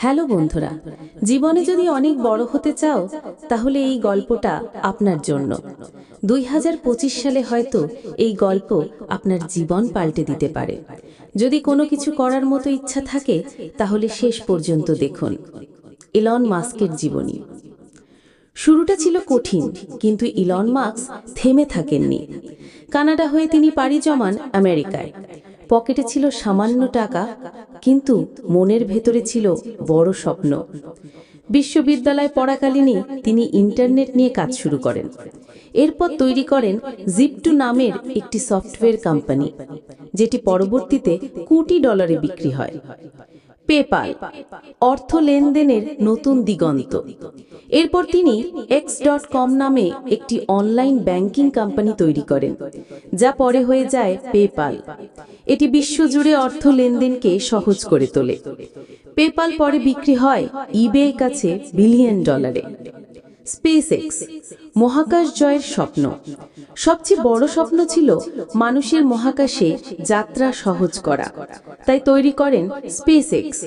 Hello বন্ধুরা, জীবনে যদি অনেক বড় হতে চাও, তাহলে এই গল্পটা আপনার জন্য। দুই হাজার পঁচিশ সালে হয়তো এই গল্প আপনার জীবন পাল্টে দিতে পারে। যদি কোনো কিছু করার মতো ইচ্ছা থাকে, তাহলে শেষ পর্যন্ত দেখুন। ইলন মাস্কের জীবনী। শুরুটা ছিল কঠিন, কিন্তু ইলন মার্কস থেমে থাকেননি। কানাডা হয়ে তিনি পাড়ি জমান আমেরিকায়। পকেটে ছিল সামান্য টাকা কিন্তু মনের ভেতরে ছিল বড় স্বপ্ন। বিশ্ববিদ্যালয় পড়াকালীনই তিনি ইন্টারনেট নিয়ে কাজ শুরু করেন। এরপর তৈরি করেন জিপটু নামের একটি সফটওয়্যার কোম্পানি, যেটি পরবর্তীতে কোটি ডলারে বিক্রি হয়। পেপাল অর্থ লেনদেনের নতুন দিগন্ত। এরপর তিনি এক্স ডট কম নামে একটি অনলাইন ব্যাংকিং কোম্পানি তৈরি করেন, যা পরে হয়ে যায় পেপাল এটি বিশ্বজুড়ে অর্থ লেনদেনকে সহজ করে তোলে। পেপাল পরে বিক্রি হয় ইবের কাছে বিলিয়ন ডলারে স্পেস এক্স মহাকাশ জয়ের স্বপ্ন। সবচেয়ে বড় স্বপ্ন ছিল মানুষের মহাকাশে যাত্রা সহজ করা। তাই তৈরি করেন স্পেস এক্স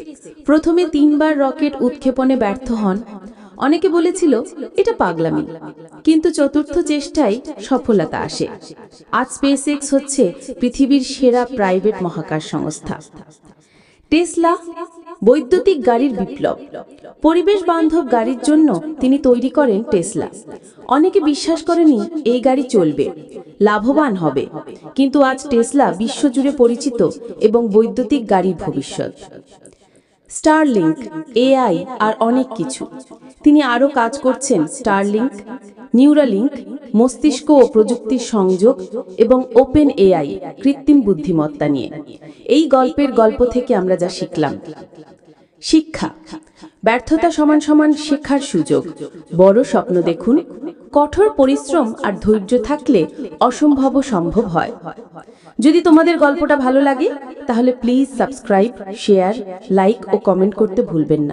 প্রথমে তিনবার রকেট উৎক্ষেপণে ব্যর্থ হন অনেকে বলেছিল, এটা পাগলামি। কিন্তু চতুর্থ চেষ্টায় সফলতা আসে। আজ স্পেস এক্স হচ্ছে পৃথিবীর সেরা প্রাইভেট মহাকাশ সংস্থা। টেসলা বৈদ্যুতিক গাড়ির বিপ্লব। পরিবেশ বান্ধব গাড়ির জন্য তিনি তৈরি করেন টেসলা। অনেকে বিশ্বাস করেনি এই গাড়ি চলবে, লাভবান হবে। কিন্তু আজ টেসলা বিশ্বজুড়ে পরিচিত এবং বৈদ্যুতিক গাড়ির ভবিষ্যৎ। স্টারলিংক এআই আর অনেক কিছু। তিনি আরও কাজ করছেন স্টারলিংক নিউরালিংক মস্তিষ্ক ও প্রযুক্তির সংযোগ এবং ওপেন এআই কৃত্রিম বুদ্ধিমত্তা নিয়ে। এই গল্পের গল্প থেকে আমরা যা শিখলাম। শিক্ষা। ব্যর্থতা সমান সমান শেখার সুযোগ। বড় স্বপ্ন দেখুন, কঠোর পরিশ্রম আর ধৈর্য থাকলে অসম্ভব সম্ভব হয়। যদি তোমাদের গল্পটা ভালো লাগে, তাহলে প্লিজ সাবস্ক্রাইব, শেয়ার, লাইক ও কমেন্ট করতে ভুলবেন না।